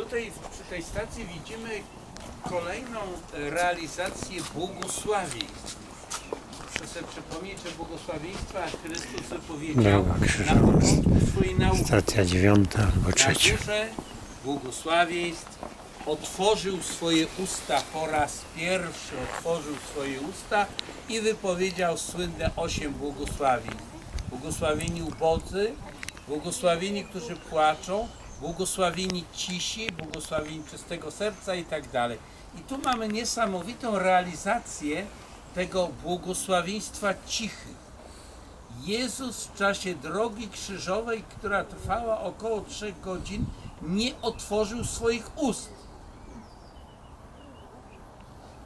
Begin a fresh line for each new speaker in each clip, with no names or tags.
Tutaj przy tej stacji widzimy kolejną realizację błogosławieństw. Muszę sobie przypomnieć, że błogosławieństwa Chrystus wypowiedział
Droga
na
krzyżowa.
początku swojej nauki.
Stacja dziewiąta albo
Na
trzecia.
górze błogosławieństw otworzył swoje usta po raz pierwszy, otworzył swoje usta i wypowiedział słynne osiem błogosławieństw. Błogosławieni ubodzy, błogosławieni, którzy płaczą, błogosławieni cisi, błogosławieni czystego serca i tak dalej. I tu mamy niesamowitą realizację tego błogosławieństwa cichych. Jezus w czasie drogi krzyżowej, która trwała około 3 godzin, nie otworzył swoich ust.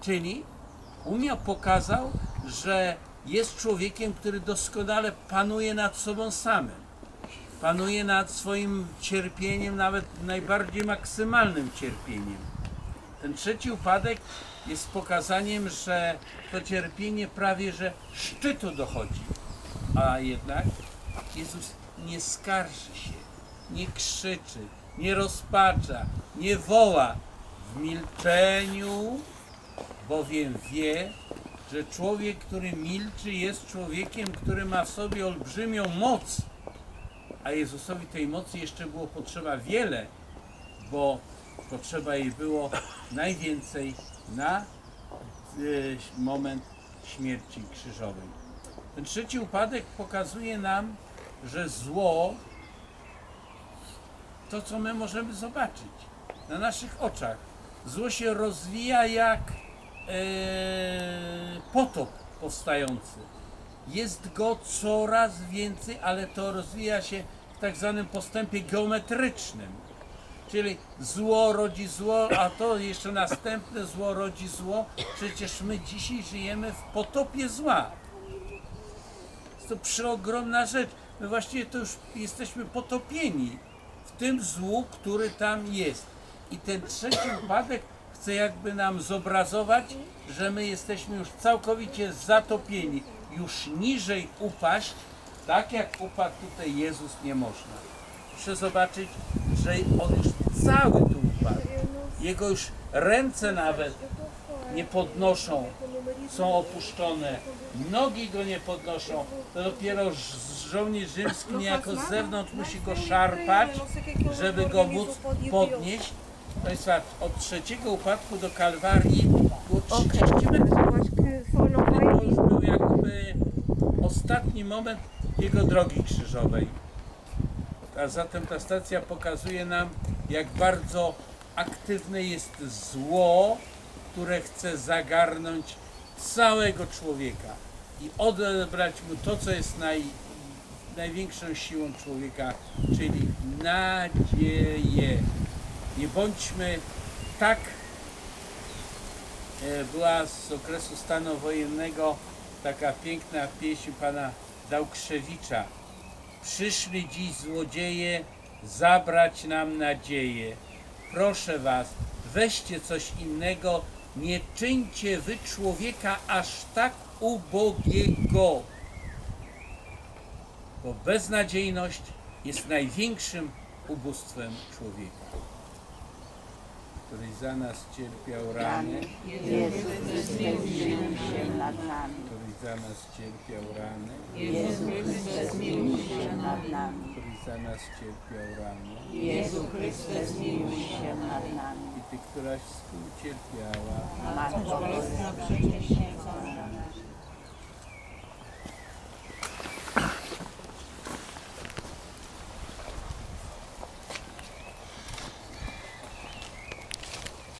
Czyli umiał, pokazał, że jest człowiekiem, który doskonale panuje nad sobą samym. Panuje nad swoim cierpieniem, nawet najbardziej maksymalnym cierpieniem. Ten trzeci upadek jest pokazaniem, że to cierpienie prawie że szczytu dochodzi. A jednak Jezus nie skarży się, nie krzyczy, nie rozpacza, nie woła w milczeniu, bowiem wie, że człowiek, który milczy, jest człowiekiem, który ma w sobie olbrzymią moc. A Jezusowi tej mocy jeszcze było potrzeba wiele, bo potrzeba jej było najwięcej na y, moment śmierci krzyżowej. Ten trzeci upadek pokazuje nam, że zło, to co my możemy zobaczyć na naszych oczach, zło się rozwija jak e, potop powstający. Jest go coraz więcej, ale to rozwija się w tak zwanym postępie geometrycznym. Czyli zło rodzi zło, a to jeszcze następne zło rodzi zło. Przecież my dzisiaj żyjemy w potopie zła. Jest to przeogromna rzecz. My właściwie to już jesteśmy potopieni w tym złu, który tam jest. I ten trzeci upadek chce jakby nam zobrazować, że my jesteśmy już całkowicie zatopieni. Już niżej upaść, tak jak upadł tutaj Jezus, nie można. Muszę zobaczyć, że on już cały tu upadł. Jego już ręce nawet nie podnoszą, są opuszczone, nogi go nie podnoszą, to dopiero żołnierz rzymski niejako z zewnątrz musi go szarpać, żeby go móc podnieść. Państwa, od trzeciego upadku do Kalwarii było 30 metrów. To już był jakby ostatni moment jego drogi krzyżowej. A zatem ta stacja pokazuje nam, jak bardzo aktywne jest zło, które chce zagarnąć całego człowieka i odebrać mu to, co jest naj, największą siłą człowieka, czyli nadzieję. Nie bądźmy tak e, była z okresu stanu wojennego taka piękna pieśń pana Dałkrzewicza. Przyszli dziś złodzieje zabrać nam nadzieję. Proszę was, weźcie coś innego, nie czyńcie wy człowieka aż tak ubogiego. Bo beznadziejność jest największym ubóstwem człowieka, który za nas cierpiał rany,
Jezu Chryste, zmiłuj się nad nami.
który za nas cierpiał rany,
Jezu Chryste, zmiłuj się nad nami.
który za nas cierpiał rany
Jezu Chryste, zmiłuj się nad nami.
i Ty, któraś współcierpiała
Matko Boska, przecież